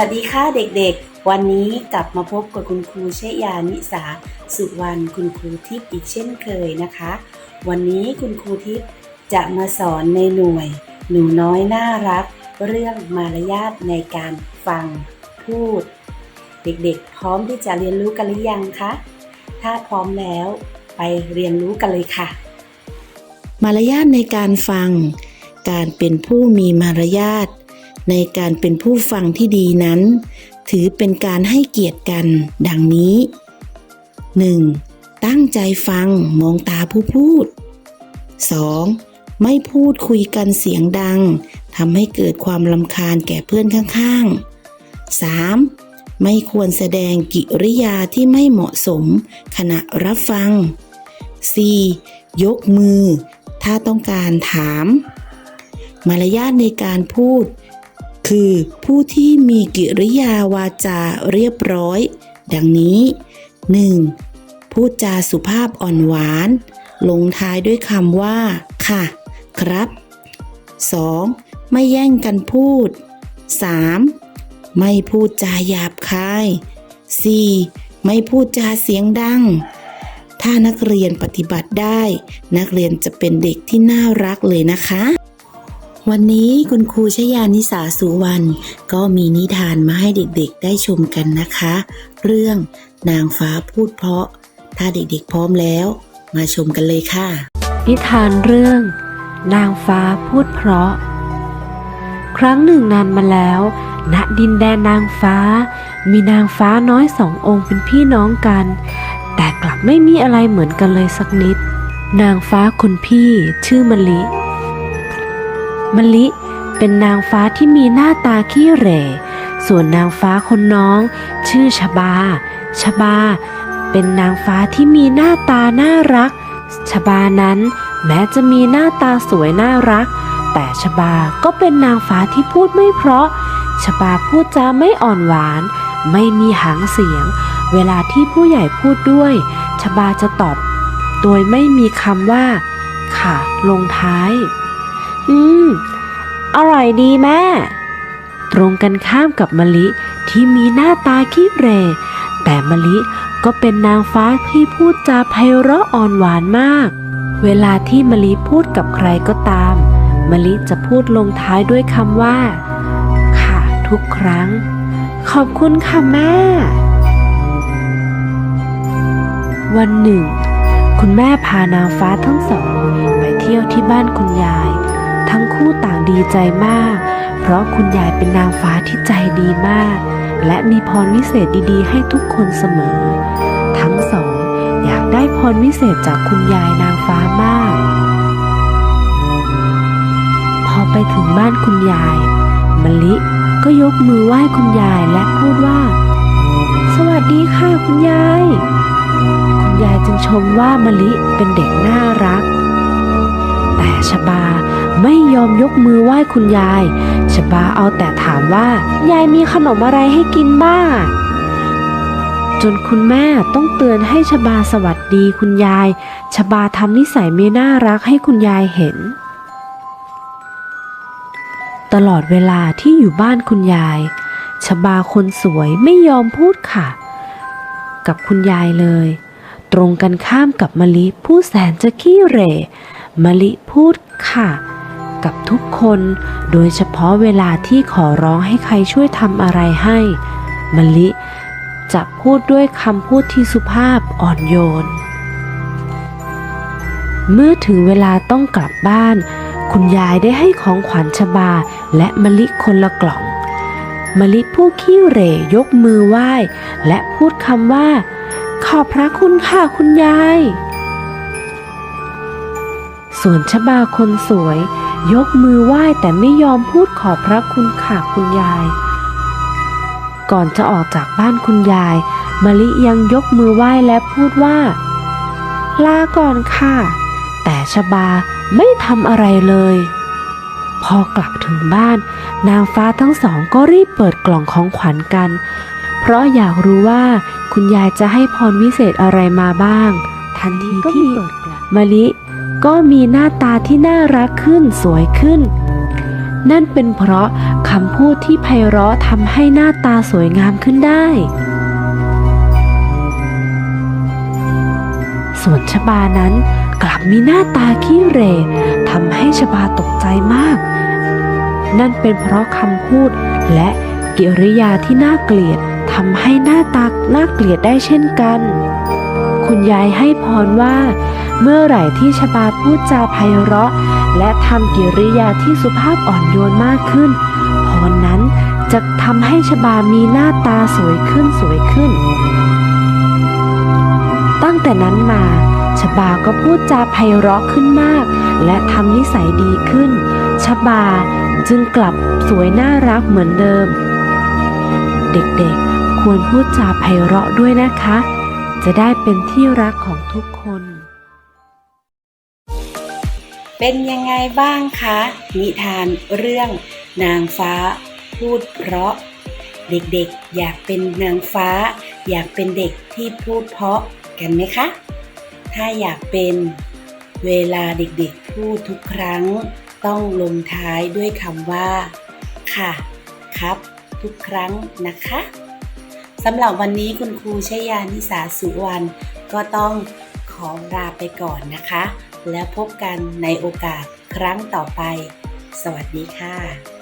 วัสดีค่ะเด็กๆ วันนี้กลับมาพบกับคุณครูเชยานิสา สุวรรณคุณครูทิพย์อีกเช่นเคยนะคะ วันนี้คุณครูทิพย์จะมาสอนในหน่วย หนูน้อยน่ารัก เรื่องมารยาทในการฟังพูด เด็กๆ พร้อมที่จะเรียนรู้กันหรือยังคะถ้าพร้อมแล้วไปเรียนรู้กันเลยค่ะ มารยาทในการฟัง การเป็นผู้มีมารยาท ในการเป็นผู้ฟังที่ดีนั้น ถือเป็นการให้เกียรติกัน ดังนี้ 1. ตั้งใจฟังมองตาผู้พูด 2. ไม่พูดคุยกันเสียงดังทำให้เกิดความลำคาญแก่เพื่อนข้างๆ 3. ไม่ควรแสดงกิริยาที่ไม่เหมาะสม ขณะรับฟัง 4. ยกมือ ถ้าต้องการถาม มารยาทในการพูด คือผู้ที่มีกิริยาวาจาเรียบร้อย ดังนี้ 1. พูดจาสุภาพอ่อนหวาน ลงท้ายด้วยคำว่า ค่ะ ครับ 2. ไม่แย่งกันพูด 3. ไม่พูดจาหยาบคาย 4. ไม่พูดจาเสียงดัง ถ้านักเรียนปฏิบัติได้ นักเรียนจะเป็นเด็กที่น่ารักเลยนะคะ วันนี้คุณครูชยานิสาสุวรรณก็มีนิทานมาให้เด็กๆได้ชมกันนะคะ เรื่องนางฟ้าพูดเพราะ ถ้าเด็กๆพร้อมแล้ว มาชมกันเลยค่ะ นิทานเรื่อง นางฟ้าพูดเพราะ ครั้งหนึ่งนานมาแล้ว ณดินแดนนางฟ้า มีนางฟ้าน้อยสององค์เป็นพี่น้องกัน แต่กลับไม่มีอะไรเหมือนกันเลยสักนิด นางฟ้าคนพี่ชื่อมะลิ มะลิเป็นนางฟ้าที่มีหน้าตาขี้เหร่ ส่วนนางฟ้าคนน้อง ชื่อชบา ชบา เป็นนางฟ้าที่มีหน้าตาน่ารัก ชบานั้นแม้จะมีหน้าตาสวยน่ารัก แต่ชบาก็เป็นนางฟ้าที่พูดไม่เพราะ ชบาพูดจาไม่อ่อนหวาน ไม่มีหางเสียง เวลาที่ผู้ใหญ่พูดด้วย ชบาจะตอบ โดยไม่มีคำว่า ค่ะ ลงท้าย อร่อยดีแม่ ตรงกันข้ามกับมะลิที่มีหน้าตาขี้เหร่แต่มะลิก็เป็นนางฟ้าที่พูดจาไพเราะอ่อนหวานมาก เวลาที่มะลิพูดกับใครก็ตามมะลิจะพูดลงท้ายด้วยคำว่า ค่ะทุกครั้ง ขอบคุณค่ะแม่ วันหนึ่ง คุณแม่พานางฟ้าทั้งสอง ไปเที่ยวที่บ้านคุณยาย ทั้งคู่ต่างดีใจมาก เพราะคุณยายเป็นนางฟ้าที่ใจดีมาก และมีพรวิเศษดีๆ ให้ทุกคนเสมอ ทั้งสองอยากได้พรวิเศษจากคุณยายนางฟ้ามาก พอไปถึงบ้านคุณยายมะลิก็ยกมือไหว้คุณยายและพูดว่า สวัสดีค่ะคุณยาย คุณยายจึงชมว่ามะลิเป็นเด็กน่ารัก แต่ชบา ไม่ยอมยกมือไหว้คุณยายชบาเอาแต่ถามว่า ยายมีขนมอะไรให้กินบ้าง จนคุณแม่ต้องเตือนให้ชบาสวัสดีคุณยาย ชบาทำนิสัยไม่น่ารักให้คุณยายเห็น ตลอดเวลาที่อยู่บ้านคุณยาย ชบาคนสวยไม่ยอมพูดค่ะ กับคุณยายเลย ตรงกันข้ามกับมะลิผู้แสนจะขี้เหร่มะลิพูดค่ะ กับทุกคน โดยเฉพาะเวลาที่ขอร้องให้ใครช่วยทำอะไรให้มะลิจะพูดด้วยคำพูดที่สุภาพอ่อนโยน เมื่อถึงเวลาต้องกลับบ้าน คุณยายได้ให้ของขวัญชบาและมะลิคนละกล่องมะลิผู้ขี้เหร่ยกมือไหว้ และพูดคำว่า ขอบพระคุณค่ะคุณยาย ส่วนชบาคนสวย ยกมือไหว้แต่ไม่ยอมพูดขอบพระคุณค่ะคุณยาย ก่อนจะออกจากบ้านคุณยายมะลิยังยกมือไหว้และพูดว่า ลาก่อนค่ะ แต่ชบาไม่ทำอะไรเลย พอกลับถึงบ้าน นางฟ้าทั้งสองก็รีบเปิดกล่องของขวัญกัน เพราะอยากรู้ว่าคุณยายจะให้พรวิเศษอะไรมาบ้าง ทันทีที่เปิดกล่องมะลิ ก็มีหน้าตาที่น่ารักขึ้นสวยขึ้น นั่นเป็นเพราะคำพูดที่ไพเราะทำให้หน้าตาสวยงามขึ้นได้ ส่วนชบานั้นกลับมีหน้าตาขี้เหร่ทำให้ชบาตกใจมาก นั่นเป็นเพราะคำพูดและกิริยาที่น่าเกลียดทำให้หน้าตาน่าเกลียดได้เช่นกัน คุณยายให้พรว่า เมื่อไหร่ที่ชบาพูดจาไพเราะ และทำกิริยาที่สุภาพอ่อนโยนมากขึ้นพรนั้นจะทำให้ชบามีหน้าตาสวยขึ้นสวยขึ้น ตั้งแต่นั้นมาชบาก็พูดจาไพเราะขึ้นมาก และทำนิสัยดีขึ้น ชบาจึงกลับสวยน่ารักเหมือนเดิม เด็กๆควรพูดจาไพเราะด้วยนะคะ จะได้เป็นที่รักของทุกคน เป็นยังไงบ้างคะ นิทานเรื่องนางฟ้าพูดเพราะ เด็กๆ อยากเป็นนางฟ้า อยากเป็นเด็กที่พูดเพราะกันไหมคะ ถ้าอยากเป็นเวลาเด็กๆพูดทุกครั้ง ต้องลงท้ายด้วยคำว่า ค่ะ ครับ ทุกครั้งนะคะสำหรับวันนี้คุณครูชยานิสาสุวรรณก็ต้อง ขอลาไปก่อนนะคะ แล้วพบกันในโอกาสครั้งต่อไป สวัสดีค่ะ